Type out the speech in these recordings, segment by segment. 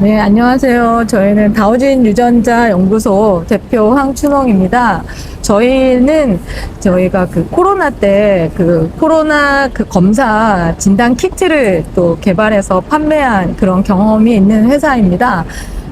네, 안녕하세요. 저희는 다우진 유전자 연구소 대표 황춘홍입니다. 저희는 저희가 그 코로나 때 그 코로나 그 검사 진단 키트를 또 개발해서 판매한 그런 경험이 있는 회사입니다.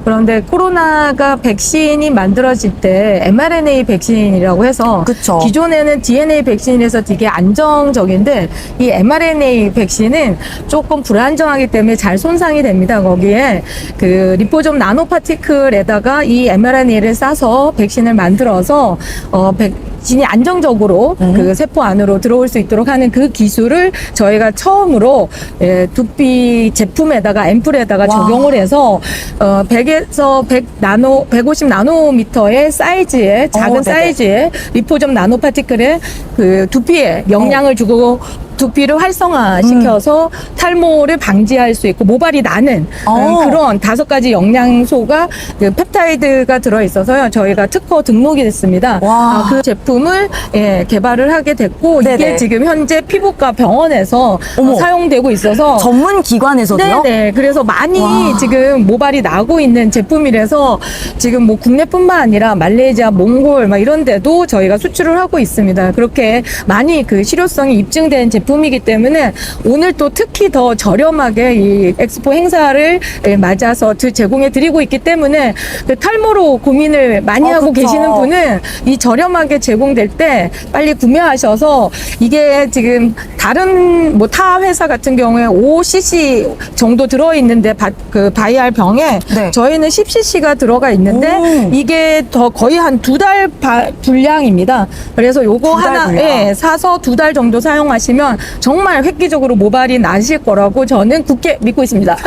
그런데 코로나가 백신이 만들어질 때 mRNA 백신이라고 해서 그쵸. 기존에는 DNA 백신에서 되게 안정적인데 이 mRNA 백신은 조금 불안정하기 때문에 잘 손상이 됩니다. 거기에 그 리포좀 나노 파티클에다가 이 mRNA를 싸서 백신을 만들어서 어 백신이 안정적으로 음. 그 세포 안으로 들어올 수 있도록 하는 그 기술을 저희가 처음으로 예, 두피 제품에다가 앰플에다가 와. 적용을 해서 어 100 에서 100 나노 150 나노미터의 사이즈의 작은 어. 사이즈의 리포점 나노 파티클에 그 두피에 영향을 주고 두피를 활성화시켜서 탈모를 방지할 수 있고 모발이 나는 어. 음, 그런 다섯 가지 영양소가 그 펩타이드가 들어 있어서요. 저희가 특허 등록이 됐습니다. 와. 아, 그 제품을 예, 개발을 하게 됐고 네네. 이게 지금 현재 피부과 병원에서 어머. 어, 사용되고 있어서 전문 기관에서도요? 네네. 그래서 많이 와. 지금 모발이 나고 있는 제품이라서 지금 뭐 국내뿐만 아니라 말레이시아, 몽골 막 이런 데도 저희가 수출을 하고 있습니다. 그렇게 많이 그 실효성이 입증된 제품 이기 때문에 오늘 또 특히 더 저렴하게 이 엑스포 행사를 예, 맞아서 드- 제공해 드리고 있기 때문에 그 탈모로 고민을 많이 어, 하고 그쵸. 계시는 분은 이 저렴하게 제공될 때 빨리 구매하셔서 이게 지금 다른 뭐 타 회사 같은 경우에 5cc 정도 들어 있는데 바, 그 바이알 병에 네. 저희는 10cc가 들어가 있는데 오. 이게 더 거의 한 두 달 분량입니다. 그래서 요거 하나 분량. 예, 사서 두 달 정도 사용하시면 정말 획기적으로 모발이 나실 거라고 저는 굳게 믿고 있습니다.